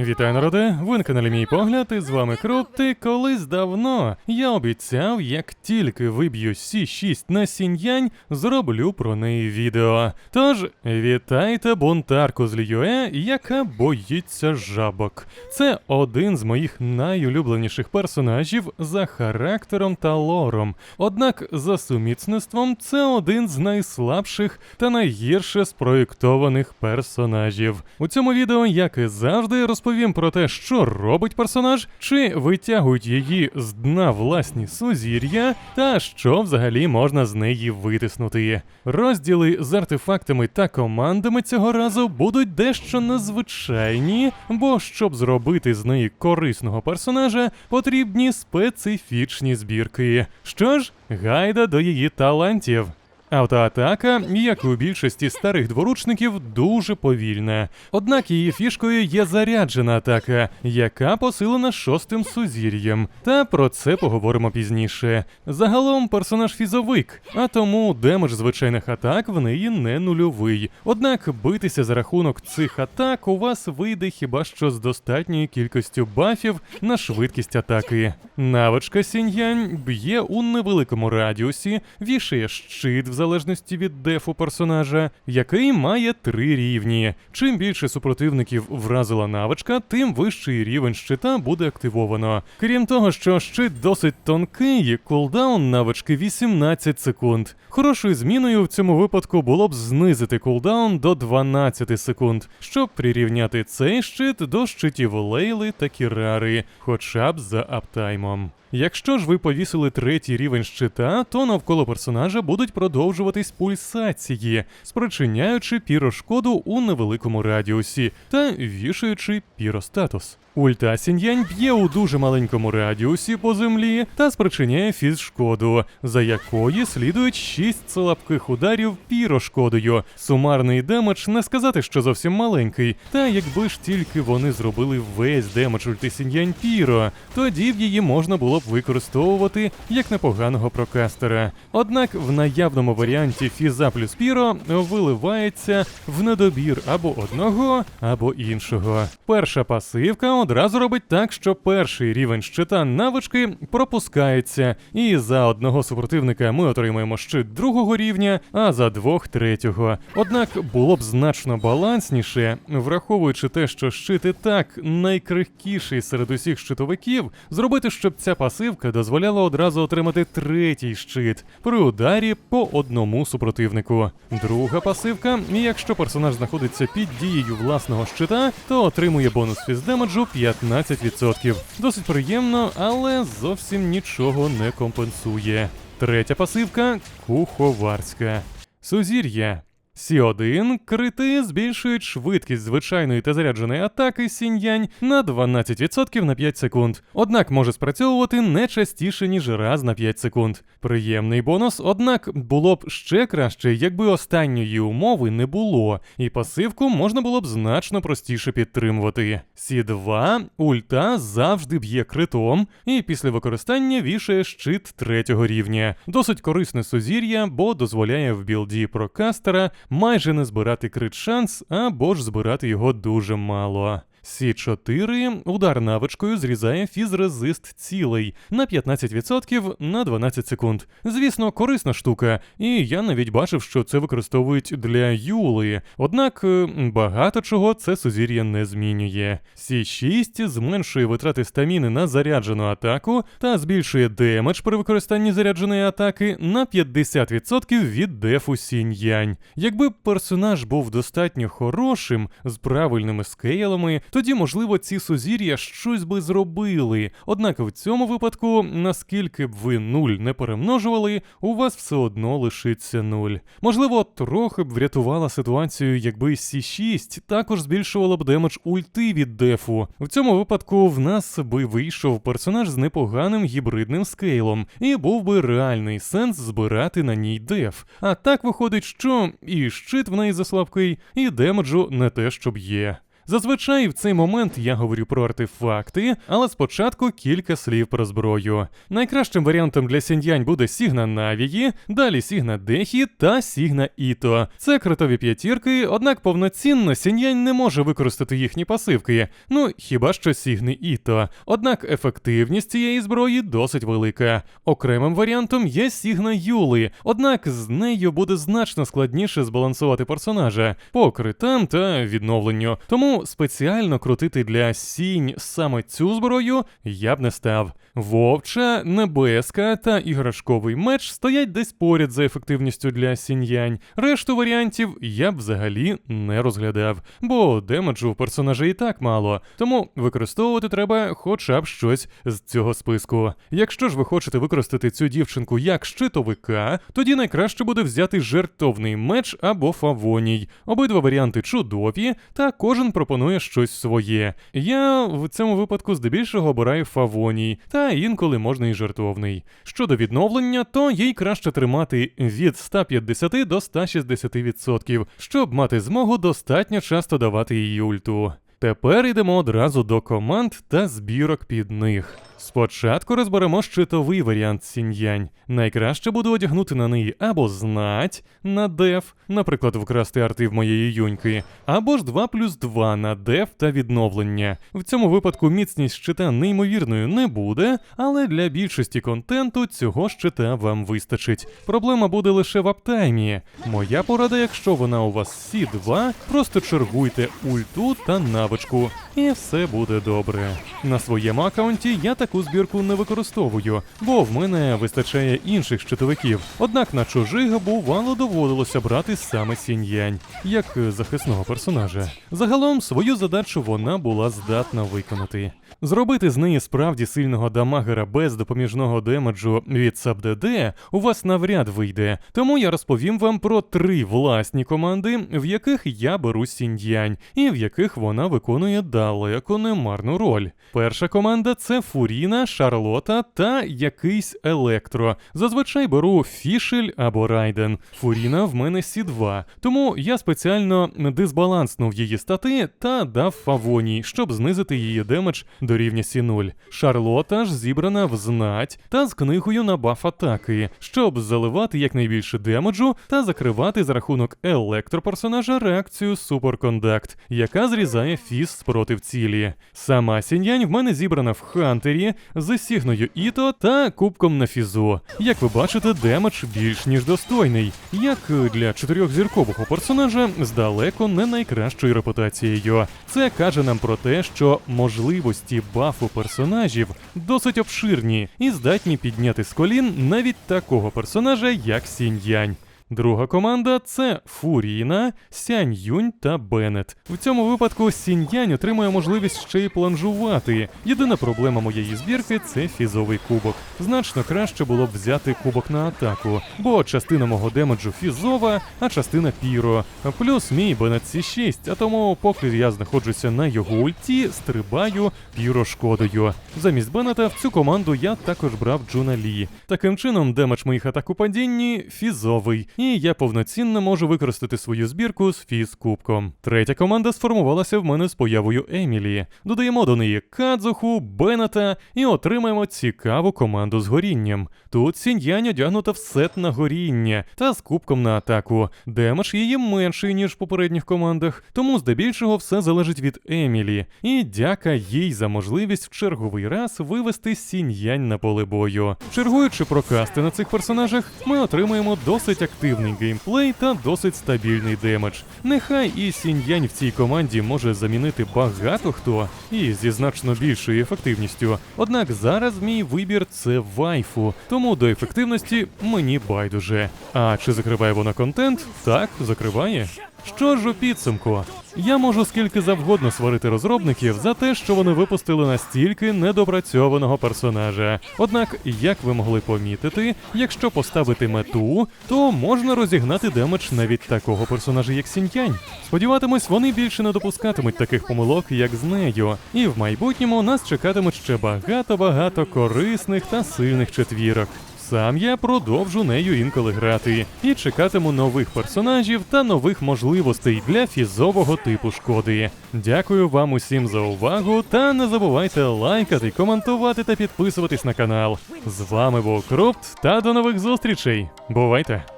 Вітаю, народи! Ви на каналі Мій Погляд, і з вами Крути. Колись давно я обіцяв, як тільки виб'ю Сі6 на сіньянь, зроблю про неї відео. Тож, вітайте бунтарку з Ліюе, яка боїться жабок. Це один з моїх найулюбленіших персонажів за характером та лором. Однак за сумісництвом це один з найслабших та найгірше спроєктованих персонажів. У цьому відео, як і завжди, розповім про те, що робить персонаж, чи витягують її з дна власні сузір'я, та що взагалі можна з неї витиснути. Розділи з артефактами та командами цього разу будуть дещо незвичайні, бо щоб зробити з неї корисного персонажа, потрібні специфічні збірки. Що ж, гайда до її талантів. Автоатака, як і у більшості старих дворучників, дуже повільна. Однак її фішкою є заряджена атака, яка посилена шостим сузір'ям. Та про це поговоримо пізніше. Загалом персонаж фізовик, а тому демедж звичайних атак в неї не нульовий. Однак битися за рахунок цих атак у вас вийде хіба що з достатньою кількістю бафів на швидкість атаки. Навичка сіньянь б'є у невеликому радіусі, вішає щит в залежності від дефу персонажа, який має три рівні. Чим більше супротивників вразила навичка, тим вищий рівень щита буде активовано. Крім того, що щит досить тонкий, кулдаун навички 18 секунд. Хорошою зміною в цьому випадку було б знизити кулдаун до 12 секунд, щоб прирівняти цей щит до щитів Лейли та Кірари, хоча б за аптаймом. Якщо ж ви повісили третій рівень щита, то навколо персонажа будуть продовжуватись пульсації, спричиняючи пірошкоду у невеликому радіусі та вішаючи піростатус. Ульта Сіньянь б'є у дуже маленькому радіусі по землі та спричиняє фіз-шкоду, за якої слідують 6 слабких ударів пірошкодою. Сумарний демедж не сказати, що зовсім маленький. Та якби ж тільки вони зробили весь демедж ульти Сіньянь Піро, тоді б її можна було б використовувати як непоганого прокастера. Однак в наявному варіанті Фіза плюс Піро виливається в недобір або одного, або іншого. Перша пасивка одразу робить так, що перший рівень щита навички пропускається, і за одного супротивника ми отримаємо щит другого рівня, а за двох третього. Однак було б значно балансніше, враховуючи те, що щит і так найкрихкіший серед усіх щитовиків, зробити, щоб ця пасивка дозволяла одразу отримати третій щит при ударі по одному супротивнику. Друга пасивка, якщо персонаж знаходиться під дією власного щита, то отримує бонус фіздемеджу 15%. Досить приємно, але зовсім нічого не компенсує. Третя пасивка куховарська. Сузір'я. Сі1 крити збільшують швидкість звичайної та зарядженої атаки сіньянь на 12% на 5 секунд. Однак може спрацьовувати не частіше, ніж раз на 5 секунд. Приємний бонус, однак було б ще краще, якби останньої умови не було, і пасивку можна було б значно простіше підтримувати. Сі2 ульта завжди б'є критом, і після використання вішає щит третього рівня. Досить корисне сузір'я, бо дозволяє в білді прокастера майже не збирати крит шанс або ж збирати його дуже мало. Сі4 удар навичкою зрізає фізрезист цілий на 15% на 12 секунд. Звісно, корисна штука, і я навіть бачив, що це використовують для Юли. Однак е, багато чого це сузір'я не змінює. Сі6 зменшує витрати стаміни на заряджену атаку та збільшує демедж при використанні зарядженої атаки на 50% від дефу сінь-янь. Якби персонаж був достатньо хорошим з правильними скейлами, тоді, можливо, ці сузір'я щось би зробили. Однак в цьому випадку, наскільки б ви нуль не перемножували, у вас все одно лишиться нуль. Можливо, трохи б врятувала ситуацію, якби Сі6 також збільшувала б демедж ульти від дефу. В цьому випадку в нас би вийшов персонаж з непоганим гібридним скейлом, і був би реальний сенс збирати на ній деф. А так виходить, що і щит в неї заслабкий, і демеджу не те, щоб є. Зазвичай в цей момент я говорю про артефакти, але спочатку кілька слів про зброю. Найкращим варіантом для Сіньянь буде Сігна Навії, далі Сігна Дехі та Сігна Іто. Це крутові п'ятірки, однак повноцінно Сіньянь не може використати їхні пасивки. Ну хіба що Сігни Іто. Однак ефективність цієї зброї досить велика. Окремим варіантом є Сігна Юли, однак з нею буде значно складніше збалансувати персонажа по критам та відновленню. Тому спеціально крутити для сінь саме цю зброю я б не став. Вовча, небеска та іграшковий меч стоять десь поряд за ефективністю для сіньянь. Решту варіантів я б взагалі не розглядав, бо демеджу в персонажа і так мало. Тому використовувати треба хоча б щось з цього списку. Якщо ж ви хочете використати цю дівчинку як щитовика, тоді найкраще буде взяти жертовний меч або фавоній. Обидва варіанти чудові, та кожен пропонує щось своє. Я в цьому випадку здебільшого обираю фавоній, та інколи можна і жертовний. Щодо відновлення, то їй краще тримати від 150 до 160%, щоб мати змогу достатньо часто давати їй ульту. Тепер йдемо одразу до команд та збірок під них. Спочатку розберемо щитовий варіант сіньянь. Найкраще буде одягнути на неї або знать на деф, наприклад, вкрасти арти в моєї юньки, або ж 2 плюс 2 на деф та відновлення. В цьому випадку міцність щита неймовірною не буде, але для більшості контенту цього щита вам вистачить. Проблема буде лише в аптаймі. Моя порада, якщо вона у вас Сі2, просто чергуйте ульту та навичку, і все буде добре. На своєму аккаунті я таку збірку не використовую, бо в мене вистачає інших щитовиків. Однак на чужих бувало доводилося брати саме сіньянь, як захисного персонажа. Загалом свою задачу вона була здатна виконати. Зробити з неї справді сильного дамагера без допоміжного демеджу від SubDD у вас навряд вийде. Тому я розповім вам про три власні команди, в яких я беру сіньянь, і в яких вона виконує далеко не марну роль. Перша команда це Фуріна, Шарлота та якийсь електро. Зазвичай беру Фішель або Райден. Фуріна в мене Сі2, тому я спеціально дисбаланснув її стати та дав фавоній, щоб знизити її демедж до рівня Сі0. Шарлота ж зібрана в знать та з книгою на баф атаки, щоб заливати якнайбільше демеджу та закривати за рахунок електроперсонажа реакцію Суперкондакт, яка зрізає фіс спротив цілі. Сама сіньянь в мене зібрана в Хантері з сігною Іто та кубком на фізу. Як ви бачите, демедж більш ніж достойний, як для чотирьохзіркового персонажа з далеко не найкращою репутацією. Це каже нам про те, що можливості бафу персонажів досить обширні і здатні підняти з колін навіть такого персонажа, як Сінь-Янь. Друга команда це Фуріна, Сянь Юнь та Беннет. В цьому випадку Сінь-Янь отримує можливість ще й планжувати. Єдина проблема моєї збірки це фізовий кубок. Значно краще було б взяти кубок на атаку, бо частина мого демеджу фізова, а частина піро. Плюс мій Беннет Сі6, а тому, поки я знаходжуся на його ульті, стрибаю піро шкодою. Замість Беннета в цю команду я також брав Джуна Лі. Таким чином, демедж моїх атак у падінні фізовий і я повноцінно можу використати свою збірку з фіз-кубком. Третя команда сформувалася в мене з появою Емілі. Додаємо до неї Кадзуху, Бената і отримаємо цікаву команду з горінням. Тут Сіньянь одягнута в сет на горіння та з кубком на атаку. Демедж її менший, ніж в попередніх командах, тому здебільшого все залежить від Емілі. І дяка їй за можливість в черговий раз вивести Сіньянь на поле бою. Чергуючи прокасти на цих персонажах, ми отримаємо досить активний геймплей та досить стабільний демедж. Нехай і Сіньянь в цій команді може замінити багато хто і зі значно більшою ефективністю. Однак зараз мій вибір це вайфу, тому до ефективності мені байдуже. А чи закриває вона контент? Так, закриває. Що ж у підсумку? Я можу скільки завгодно сварити розробників за те, що вони випустили настільки недопрацьованого персонажа. Однак, як ви могли помітити, якщо поставити мету, то можна розігнати демедж навіть такого персонажа, як Сіньянь. Сподіватимось, вони більше не допускатимуть таких помилок, як з нею. І в майбутньому нас чекатимуть ще багато-багато корисних та сильних четвірок. Сам я продовжу нею інколи грати і чекатиму нових персонажів та нових можливостей для фізового типу шкоди. Дякую вам усім за увагу та не забувайте лайкати, коментувати та підписуватись на канал. З вами був Крупт та до нових зустрічей. Бувайте!